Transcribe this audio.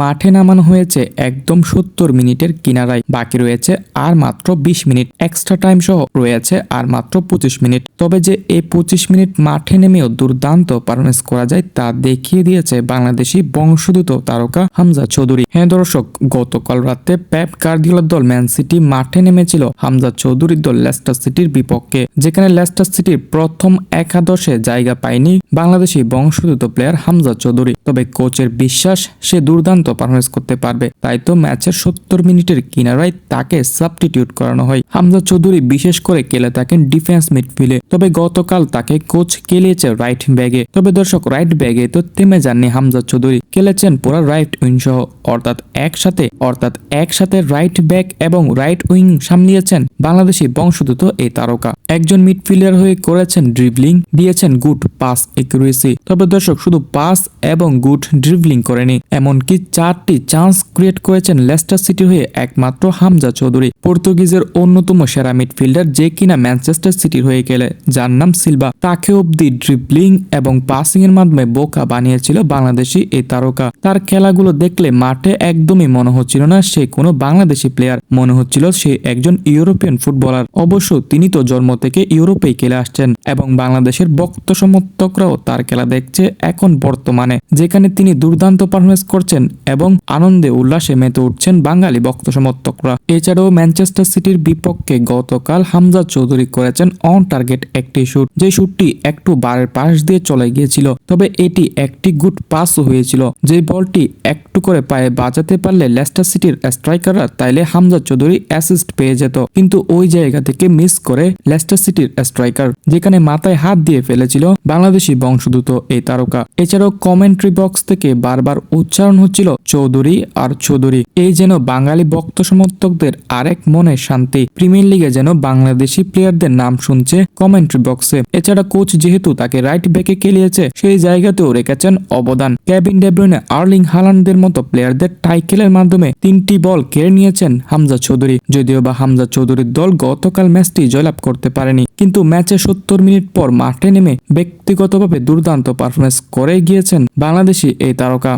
মাঠে নামানো হয়েছে একদম সত্তর মিনিটের কিনারায়। বাকি রয়েছে আর মাত্র বিশ মিনিট। এক্সট্রা টাইম সহ রয়েছে আর মাত্র পঁচিশ মিনিট। তবে যে এই পঁচিশ মিনিট মাঠে নেমেও দুর্দান্ত পারফরমেন্স করা যায় তা দেখিয়ে দিয়েছে বাংলাদেশি বংশোদ্ভূত তারকা হামজা চৌধুরী। হ্যাঁ দর্শক, গতকাল রাতে প্যাপ গার্দিওলার দল ম্যান সিটি মাঠে নেমেছিল হামজা চৌধুরীর দল লেস্টার সিটির বিপক্ষে, যেখানে লেস্টার সিটির প্রথম একাদশে জায়গা পায়নি বাংলাদেশি বংশোদ্ভূত প্লেয়ার হামজা চৌধুরী। তবে কোচের বিশ্বাস, সে দুর্দান্ত পারফরমেন্স করতে পারবে। তাই তো ম্যাচের সত্তর মিনিটের কিনারায় তাকে সাবস্টিটিউট করানো হয়। হামজা চৌধুরী বিশেষ করে খেলে থাকেন ডিফেন্স মিডফিল্ডে তবে গতকাল তাকে কোচ খেলিয়েছে রাইট ব্যাগে তবে দর্শক রাইট ব্যাগে তো থেমে যাননি হামজা চৌধুরী। খেলেছেন পুরো রাইট উইং সহ। অর্থাৎ একসাথে অর্থাৎ একসাথে রাইট ব্যাক এবং রাইট উইং সামলিয়েছেন বাংলাদেশি বংশোদ্ভূত এই তারকা। একজন মিডফিল্ডার হয়ে করেছেন ড্রিবলিং দিয়েছেন গুড পাস একুরেসি তবে দর্শক, শুধু পাস এবং গুড ড্রিবলিং করেনি, এমনকি চারটি চান্স ক্রিয়েট করেছেন লেস্টার সিটির হয়ে একমাত্র হামজা চৌধুরী। পর্তুগিজের অন্যতম সেরা মিডফিল্ডার যে কিনা ম্যানচেস্টার সিটির হয়ে গেলে, যার নাম সিলভা। তাকে অব্দি ড্রিবলিং এবং পাসিং এর মাধ্যমে বোকা বানিয়েছিল বাংলাদেশি এই তারকা। তার খেলাগুলো দেখলে মাঠে একদমই মনে হচ্ছিল না, সে কোনো বাংলাদেশি প্লেয়ার মনে হচ্ছিল সে একজন ইউরোপিয়ান ফুটবলার। অবশ্য তিনি তো জন্ম থেকে ইউরোপেই খেলে আসছেন এবং বাংলাদেশের বক্ত সমর্থকরাও তার খেলা দেখছে এখন বর্তমানে, যেখানে তিনি দুর্দান্ত পারফরমেন্স করছেন এবং আনন্দে উল্লাসে মেতে উঠছেন বাঙালি বক্ত সমর্থকরা। এছাড়াও ম্যানচেস্টার সিটির বিপক্ষে গতকাল হামজা চৌধুরী করেছেন অন টার্গেট একটি শুট যে শুটটি একটু বারের পাশ দিয়ে চলে গিয়েছিল, তবে এটি একটি গুড পাসও হয়েছিল, যে বলটি একটু করে পায়ে বাজাতে পারলে লেস্টার সিটির স্ট্রাইকাররা তাইলে হামজা চৌধুরী অ্যাসিস্ট পেয়ে যেত। কিন্তু ওই জায়গা থেকে মিস করে লেস্টার সিটির স্ট্রাইকার যেখানে মাথায় হাত দিয়ে ফেলেছিল বাংলাদেশি বংশোদ্ভূত এই তারকা। এছাড়াও কমেন্ট্রি বক্স থেকে বারবার উচ্চারণ হচ্ছিল চৌধুরী আর চৌধুরী। এই যেন বাঙালি বক্ত সমর্থকদের আরেক মনে শান্তি। প্রিমিয়ার লিগে যেন বাংলাদেশি প্লেয়ারদের নাম শুনছে কমেন্ট্রি বক্সে এছাড়া কোচ যেহেতু তাকে রাইট ব্যাকে খেলিয়েছে, সেই জায়গাতেও রেখেছেন অবদান। ক্যাবিন ডেব্রুনে আর্লিং হালান্ডদের মতো প্লেয়ারদের টাইকেলের মাধ্যমে তিনটি বল কেড়ে নিয়েছেন হামজা চৌধুরী। যদিও বা হামজা চৌধুরীর দল গতকাল ম্যাচটি জয়লাভ করতে পারেনি, কিন্তু ম্যাচে সত্তর মিনিট পর মাঠে নেমে ব্যক্তিগতভাবে দুর্দান্ত পারফরমেন্স করে গিয়েছেন বাংলাদেশি এই তারকা।